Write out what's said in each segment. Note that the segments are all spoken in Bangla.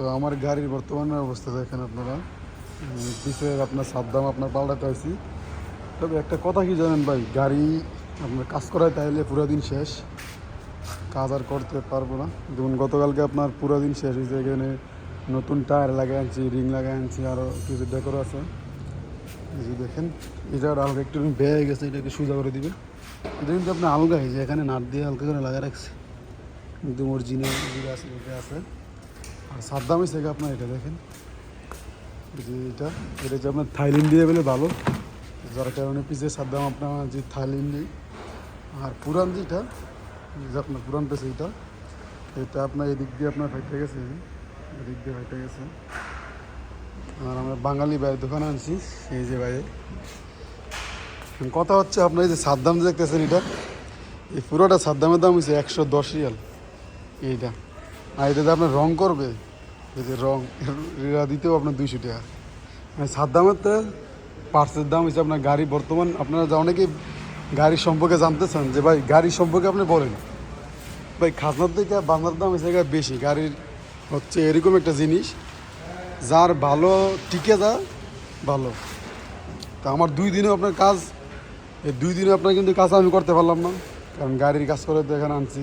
তো আমার গাড়ির বর্তমানে অবস্থা দেখেন আপনারা। উম, পিছের আপনার সাবধাম আপনার পাল্টাতে আছি তবে একটা কথা কি জানেন ভাই গাড়ি আপনার কাজ করায় তাইলে পুরো দিন শেষ। কাজ আর করতে পারব না। যেমন গতকালকে আপনার পুরো দিন শেষ হয়েছে এখানে নতুন টায়ার লাগাই আনছি রিং লাগাই আনছি আরও কিছু ডেকোর আছে। যে দেখেন জায়গাটা হালকা একটু বেয়ে গেছে এটাকে সোজা করে দিবে। এটা কিন্তু আপনার আলগা হয়েছে এখানে নাট দিয়ে হালকা করে লাগা রাখছে। কিন্তু অরিজিনাল যেটা আছে এটা আছে। আর সাদ্দাম হয়েছে আপনার এটা দেখেন। যে এটা এটা যে আপনার থাইল্যান্ড দিয়ে বলে ভালো, যার কারণে পিছিয়ে সাদ্দাম আপনার যে থাইল্যান্ডি আর পুরান যেটা যে আপনার পুরান পেছে এটা এটা আপনার এদিক দিয়ে আপনার ফাইটে গেছে এদিক দিয়ে ফাইটে গেছে। আর আমরা বাঙালি ভাইয়ের দোকানে আনছি, এই যে ভাইয়ে। কথা হচ্ছে আপনার এই যে সাদ্দাম দেখতেছেন এটা, এই পুরোটা সাদ্দামের দাম হয়েছে একশো দশ রিয়াল। এইটা। আর এটাতে আপনার রং করবে। এই যে রং, এরা দিতেও আপনার দুইশো টাকা। মানে সাদ্দামের তো পার্সের দাম হচ্ছে আপনার গাড়ি বর্তমান, আপনারা যা অনেকে গাড়ির সম্পর্কে জানতে চান যে ভাই গাড়ি সম্পর্কে আপনি বলেন। ভাই খাজনার থেকে বাংলার দাম গিয়ে বেশি। গাড়ির হচ্ছে এরকম একটা জিনিস, যার ভালো টিকে যা ভালো। তা আমার দুই দিনে আপনার কাজ, এই দুই দিনে আপনার কিন্তু কাজ আমি করতে পারলাম না। কারণ গাড়ির কাজ করে তো এখানে আনছি।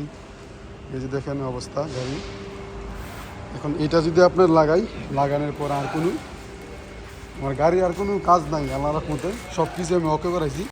এই যে দেখেন অবস্থা গাড়ি। এখন এটা যদি আপনার লাগাই, লাগানোর পর আর কোনো আমার গাড়ি আর কোনো কাজ নাই আল্লাহ রহমতে সব কিছু আমি ওকে করাইছি।